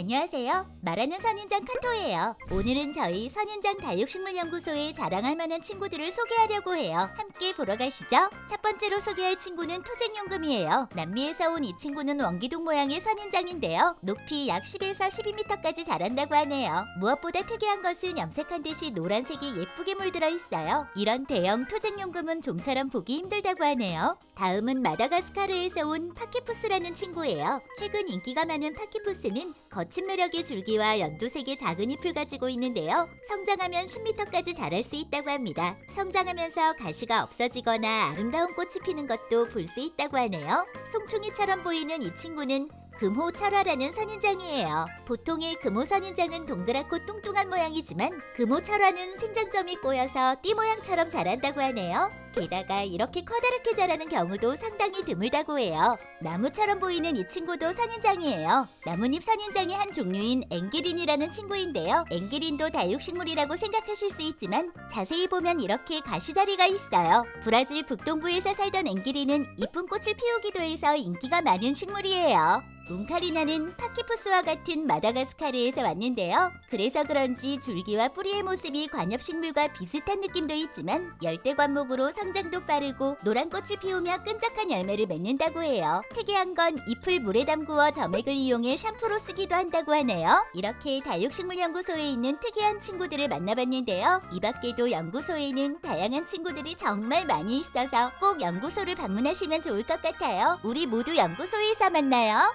안녕하세요. 말하는 선인장 카토예요. 오늘은 저희 선인장 다육식물연구소에 자랑할 만한 친구들을 소개하려고 해요. 함께 보러 가시죠. 첫 번째로 소개할 친구는 토쟁용금이에요. 남미에서 온 이 친구는 원기둥 모양의 선인장인데요. 높이 약 10에서 12m까지 자란다고 하네요. 무엇보다 특이한 것은 염색한 듯이 노란색이 예쁘게 물들어 있어요. 이런 대형 토쟁용금은 좀처럼 보기 힘들다고 하네요. 다음은 마다가스카르에서 온 파키푸스라는 친구예요. 최근 인기가 많은 파키푸스는 거친 매력의 줄기와 연두색의 작은 잎을 가지고 있는데요. 성장하면 10m까지 자랄 수 있다고 합니다. 성장하면서 가시가 없어지거나 아름다운 꽃이 피는 것도 볼 수 있다고 하네요. 송충이처럼 보이는 이 친구는 금호 철화라는 선인장이에요. 보통의 금호 선인장은 동그랗고 뚱뚱한 모양이지만 금호 철화는 생장점이 꼬여서 띠 모양처럼 자란다고 하네요. 게다가 이렇게 커다랗게 자라는 경우도 상당히 드물다고 해요. 나무처럼 보이는 이 친구도 선인장이에요. 나뭇잎 선인장의 한 종류인 앵기린이라는 친구인데요. 앵기린도 다육식물이라고 생각하실 수 있지만 자세히 보면 이렇게 가시자리가 있어요. 브라질 북동부에서 살던 앵기린은 이쁜 꽃을 피우기도 해서 인기가 많은 식물이에요. 웅카리나는 파키푸스와 같은 마다가스카르에서 왔는데요. 그래서 그런지 줄기와 뿌리의 모습이 관엽식물과 비슷한 느낌도 있지만 열대 관목으로 성장도 빠르고 노란 꽃을 피우며 끈적한 열매를 맺는다고 해요. 특이한 건 잎을 물에 담그어 점액을 이용해 샴푸로 쓰기도 한다고 하네요. 이렇게 다육식물연구소에 있는 특이한 친구들을 만나봤는데요. 이 밖에도 연구소에는 다양한 친구들이 정말 많이 있어서 꼭 연구소를 방문하시면 좋을 것 같아요. 우리 모두 연구소에서 만나요.